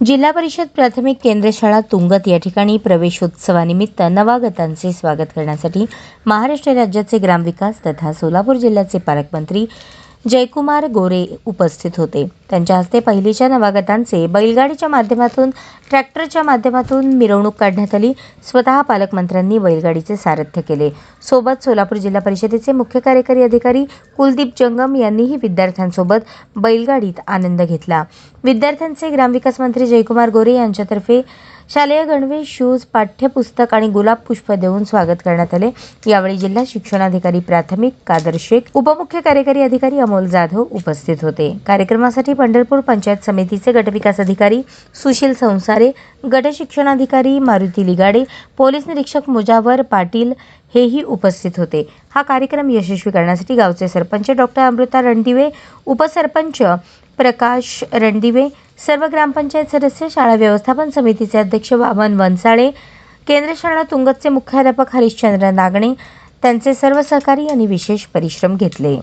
जिल्हा परिषद प्राथमिक केंद्र शाळा तुंगत या ठिकाणी प्रवेशोत्सवानिमित्त नवागतांचे स्वागत करण्यासाठी महाराष्ट्र राज्याचे ग्रामविकास तथा सोलापूर जिल्ह्याचे पालकमंत्री जयकुमार गोरे उपस्थित होते. त्यांच्या हस्ते पहिलीच्या नवागतांचे बैलगाडीच्या माध्यमातून ट्रॅक्टरच्या माध्यमातून मिरवणूक काढण्यात आली. स्वतः पालकमंत्र्यांनी बैलगाडीचे सारथ्य केले. सोबत सोलापूर जिल्हा परिषदेचे मुख्य कार्यकारी अधिकारी कुलदीप जंगम यांनीही विद्यार्थ्यांसोबत बैलगाडीत आनंद घेतला. विद्यार्थ्यांचे ग्रामविकास मंत्री जयकुमार गोरे यांच्यातर्फे शालेय गणवेश शूज पाठ्यपुस्तक आणि गुलाब पुष्प देऊन स्वागत करण्यात आले. यावेळी जिल्हा शिक्षणाधिकारी प्राथमिक कादर शेख उपमुख्य कार्यकारी अधिकारी अमोल जाधव उपस्थित होते. कार्यक्रमासाठी पंढरपूर पंचायत समितीचे गटविकास अधिकारी सुशील संसारे गट शिक्षणाधिकारी मारुती लिगाडे पोलीस निरीक्षक मुजावर पाटील हेही उपस्थित होते. हा कार्यक्रम यशस्वी करण्यासाठी गावचे सरपंच डॉक्टर अमृता रणदिवे उपसरपंच प्रकाश रणदिवे सर्व ग्रामपंचायत सदस्य शाळा व्यवस्थापन समितीचे अध्यक्ष वामन वनसाळे केंद्र शाळा तुंगतचे मुख्याध्यापक हरिश्चंद्र नागणे त्यांचे सर्व सहकारी यांनी विशेष परिश्रम घेतले.